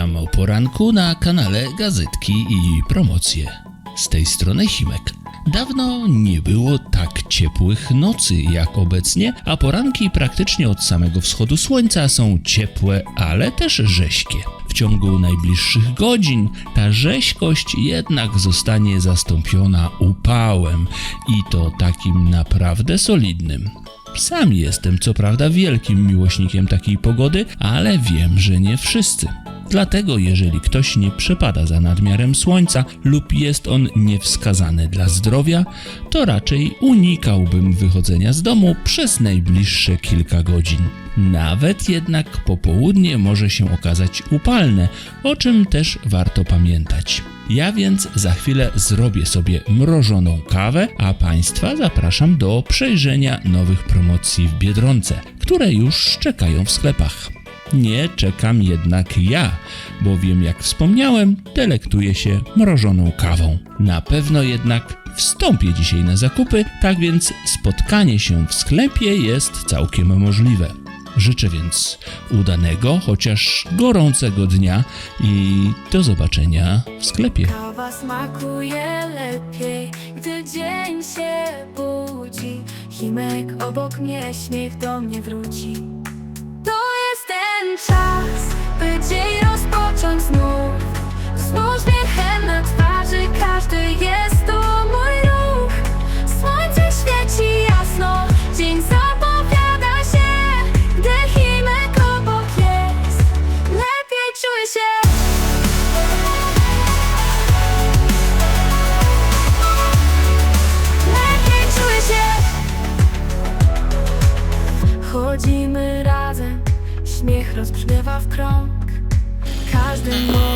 o poranku na kanale Gazetki i Promocje. Z tej strony Himek. Dawno nie było tak ciepłych nocy jak obecnie, a poranki praktycznie od samego wschodu słońca są ciepłe, ale też rześkie. W ciągu najbliższych godzin ta rzeźkość jednak zostanie zastąpiona upałem i to takim naprawdę solidnym. Sam jestem co prawda wielkim miłośnikiem takiej pogody, ale wiem, że nie wszyscy. Dlatego jeżeli ktoś nie przepada za nadmiarem słońca lub jest on niewskazany dla zdrowia, to raczej unikałbym wychodzenia z domu przez najbliższe kilka godzin. Nawet jednak popołudnie może się okazać upalne, o czym też warto pamiętać. Ja więc za chwilę zrobię sobie mrożoną kawę, a Państwa zapraszam do przejrzenia nowych promocji w Biedronce, które już czekają w sklepach. Nie czekam jednak ja, bowiem jak wspomniałem, delektuję się mrożoną kawą. Na pewno jednak wstąpię dzisiaj na zakupy, tak więc spotkanie się w sklepie jest całkiem możliwe. Życzę więc udanego, chociaż gorącego dnia i do zobaczenia w sklepie. Kawa smakuje lepiej, gdy dzień się budzi. Chimek obok mnie, śmiech do mnie wróci. Chodzimy razem. Śmiech rozbrzmiewa w krąg. Każdy moment